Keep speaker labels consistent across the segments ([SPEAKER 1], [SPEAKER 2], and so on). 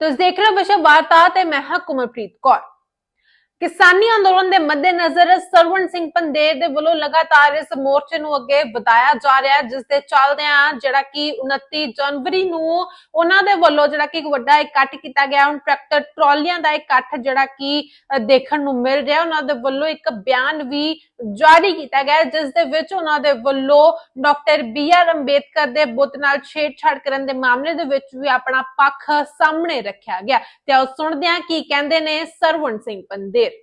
[SPEAKER 1] ਤੁਸੀਂ ਦੇਖ ਰਹੇ ਹੋ ਵਿਸ਼ਵ ਵਾਰਤਾ ਤੇ ਮੈਂ ਹਾਂ ਕੁਮਰਪ੍ਰੀਤ ਕੌਰ। ਕਿਸਾਨੀ ਅੰਦੋਲਨ ਦੇ ਮੱਦੇਨਜ਼ਰ ਸਰਵਣ ਸਿੰਘ ਪੰਦੇਰ ਦੇ ਵੱਲੋਂ ਲਗਾਤਾਰ ਇਸ ਮੋਰਚੇ ਨੂੰ ਅੱਗੇ ਵਧਾਇਆ ਜਾ ਰਿਹਾ ਹੈ ਜਿਸ ਦੇ ਚੱਲਦਿਆਂ ਜਿਹੜਾ ਕਿ 29 ਜਨਵਰੀ ਨੂੰ ਉਹਨਾਂ ਦੇ ਵੱਲੋਂ ਜਿਹੜਾ ਕਿ ਇੱਕ ਵੱਡਾ ਇਕੱਠ ਕੀਤਾ ਗਿਆ ਹੁਣ ਟਰੈਕਟਰ ਟਰਾਲੀਆਂ ਦਾ ਇਕੱਠ ਜਿਹੜਾ ਕਿ ਦੇਖਣ ਨੂੰ ਮਿਲ ਰਿਹਾ ਉਹਨਾਂ ਦੇ ਵੱਲੋਂ ਇੱਕ ਬਿਆਨ ਵੀ ਜਾਰੀ ਕੀਤਾ ਗਿਆ ਹੈ, ਜਿਸ ਦੇ ਵਿੱਚ ਉਹਨਾਂ ਦੇ ਵੱਲੋਂ ਡਾਕਟਰ ਬੀ ਆਰ ਅੰਬੇਦਕਰ ਦੇ ਬੁੱਤ ਨਾਲ ਛੇੜਛਾੜ ਕਰਨ ਦੇ ਮਾਮਲੇ ਦੇ ਵਿੱਚ ਵੀ ਆਪਣਾ ਪੱਖ ਸਾਹਮਣੇ ਰੱਖਿਆ ਗਿਆ। ਤੇ ਆਓ ਸੁਣਦੇ ਹਾਂ ਕੀ ਕਹਿੰਦੇ ਨੇ ਸਰਵਣ ਸਿੰਘ ਪੰਦੇਰ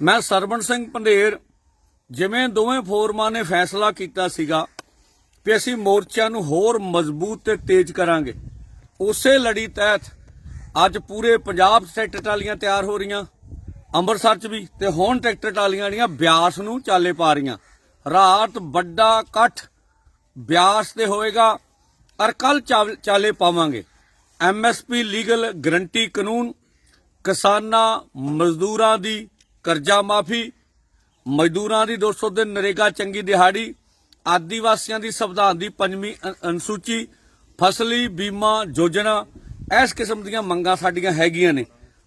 [SPEAKER 2] ਮੈਂ ਸਰਵਣ ਸਿੰਘ ਪੰਧੇਰ ਜਿਵੇਂ ਦੋਵੇਂ ਫੋਰਮਾਂ ਨੇ ਫੈਸਲਾ ਕੀਤਾ ਸੀਗਾ ਕਿ ਅਸੀਂ ਮੋਰਚਿਆਂ ਨੂੰ ਹੋਰ ਮਜ਼ਬੂਤ ਤੇ ਤੇਜ਼ ਕਰਾਂਗੇ। ਉਸੇ ਲੜੀ ਤਹਿਤ ਅੱਜ ਪੂਰੇ ਪੰਜਾਬ 'ਚ ਟਰੈਕਟਰ ਟਰਾਲੀਆਂ ਤਿਆਰ ਹੋ ਰਹੀਆਂ, ਅੰਮ੍ਰਿਤਸਰ 'ਚ ਵੀ ਤੇ ਹੁਣ ਟਰੈਕਟਰ ਟਰਾਲੀਆਂ ਜਿਹੜੀਆਂ ਬਿਆਸ ਨੂੰ ਚਾਲੇ ਪਾ ਰਹੀਆਂ। ਰਾਤ ਵੱਡਾ ਇਕੱਠ ਬਿਆਸ ਤੇ ਹੋਏਗਾ ਔਰ ਕੱਲ ਚਾਲੇ ਪਾਵਾਂਗੇ। ਐਮਐਸਪੀ ਲੀਗਲ ਗਰੰਟੀ ਕਾਨੂੰਨ ਕਿਸਾਨਾਂ ਮਜ਼ਦੂਰਾਂ ਦੀ ਕਰਜ਼ਾ ਮਾਫੀ, ਮਜ਼ਦੂਰਾਂ ਦੀ 200 ਦਿਨ ਨਰੇਗਾ ਚੰਗੀ ਦਿਹਾੜੀ, ਆਦੀਵਾਸੀਆਂ ਦੀ ਸੰਵਿਧਾਨ ਦੀ ਪੰਜਵੀਂ ਅਨੁਸੂਚੀ, ਫਸਲੀ ਬੀਮਾ ਯੋਜਨਾ, ਇਸ ਕਿਸਮ ਦੀਆਂ ਮੰਗਾਂ ਸਾਡੀਆਂ ਹੈਗੀਆਂ ਨੇ।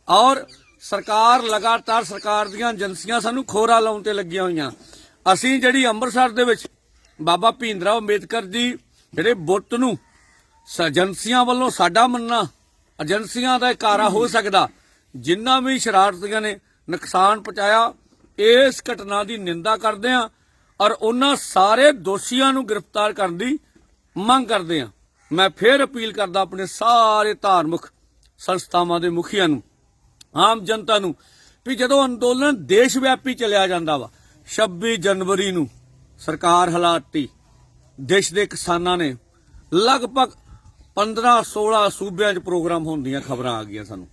[SPEAKER 2] ਔਰ ਸਰਕਾਰ ਲਗਾਤਾਰ ਸਰਕਾਰ ਦੀਆਂ ਏਜੰਸੀਆਂ ਸਾਨੂੰ ਖੋਰਾ ਲਾਉਣ ਤੇ ਲੱਗੀਆਂ ਹੋਈਆਂ। ਅਸੀਂ ਜਿਹੜੀ ਅੰਮ੍ਰਿਤਸਰ ਦੇ ਵਿੱਚ ਬਾਬਾ ਭੀਂਦਰਾ ਅੰਬੇਦਕਰ ਜੀ ਜਿਹੜੇ ਬੁੱਤ ਨੂੰ ਏਜੰਸੀਆਂ ਵੱਲੋਂ ਸਾਡਾ ਮੰਨਣਾ, ਏਜੰਸੀਆਂ ਦਾ ਇਕਾਰਾ ਹੋ ਸਕਦਾ, ਜਿੰਨਾ ਵੀ ਸ਼ਰਾਰਤੀਆਂ ਨੇ ਨੁਕਸਾਨ ਪਹੁੰਚਾਇਆ, ਇਸ ਘਟਨਾ ਦੀ ਨਿੰਦਾ ਕਰਦੇ ਹਾਂ ਔਰ ਉਹਨਾਂ ਸਾਰੇ ਦੋਸ਼ੀਆਂ ਨੂੰ ਗ੍ਰਿਫਤਾਰ ਕਰਨ ਦੀ ਮੰਗ ਕਰਦੇ ਹਾਂ। ਮੈਂ ਫੇਰ ਅਪੀਲ ਕਰਦਾ ਆਪਣੇ ਸਾਰੇ ਧਾਰਮਿਕ ਸੰਸਥਾਵਾਂ ਦੇ ਮੁਖੀਆਂ ਨੂੰ, ਆਮ ਜਨਤਾ ਨੂੰ, ਵੀ ਜਦੋਂ ਅੰਦੋਲਨ ਦੇਸ਼ ਵਿਆਪੀ ਚੱਲਿਆ ਜਾਂਦਾ ਵਾ 26 ਜਨਵਰੀ ਨੂੰ ਸਰਕਾਰ ਹਲਾਤੀ ਦੇਸ਼ ਦੇ ਕਿਸਾਨਾਂ ਨੇ ਲਗਭਗ 15 16 ਸੂਬਿਆਂ 'ਚ ਪ੍ਰੋਗਰਾਮ ਹੋਣ ਦੀਆਂ ਖਬਰਾਂ ਆ ਗਈਆਂ ਸਾਨੂੰ।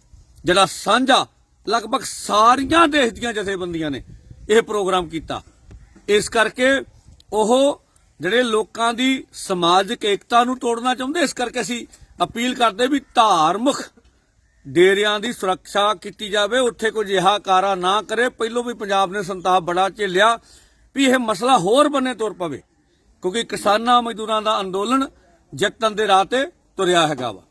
[SPEAKER 2] ਜਿਹੜਾ ਸਾਂਝਾ ਲਗਭਗ ਸਾਰੀਆਂ ਦੇਸ਼ ਦੀਆਂ ਜਥੇਬੰਦੀਆਂ ਨੇ ਇਹ ਪ੍ਰੋਗਰਾਮ ਕੀਤਾ। ਇਸ ਕਰਕੇ ਉਹ ਜਿਹੜੇ ਲੋਕਾਂ ਦੀ ਸਮਾਜਿਕ ਏਕਤਾ ਨੂੰ ਤੋੜਨਾ ਚਾਹੁੰਦੇ, ਇਸ ਕਰਕੇ ਅਸੀਂ ਅਪੀਲ ਕਰਦੇ ਵੀ ਧਾਰਮਿਕ ਡੇਰਿਆਂ ਦੀ ਸੁਰੱਖਿਆ ਕੀਤੀ ਜਾਵੇ, ਉੱਥੇ ਕੋਈ ਜਿਹਾ ਕਾਰਾ ਨਾ ਕਰੇ। ਪਹਿਲੋਂ ਵੀ ਪੰਜਾਬ ਨੇ ਸੰਤਾਪ ਬੜਾ ਝੇਲਿਆ ਵੀ ਇਹ ਮਸਲਾ ਹੋਰ ਬੰਨੇ ਤੁਰ ਪਵੇ, ਕਿਉਂਕਿ ਕਿਸਾਨਾਂ ਮਜ਼ਦੂਰਾਂ ਦਾ ਅੰਦੋਲਨ ਜਿੱਤਣ ਦੇ ਰਾਹ ਤੇ ਤੁਰਿਆ ਹੈਗਾ ਵਾ।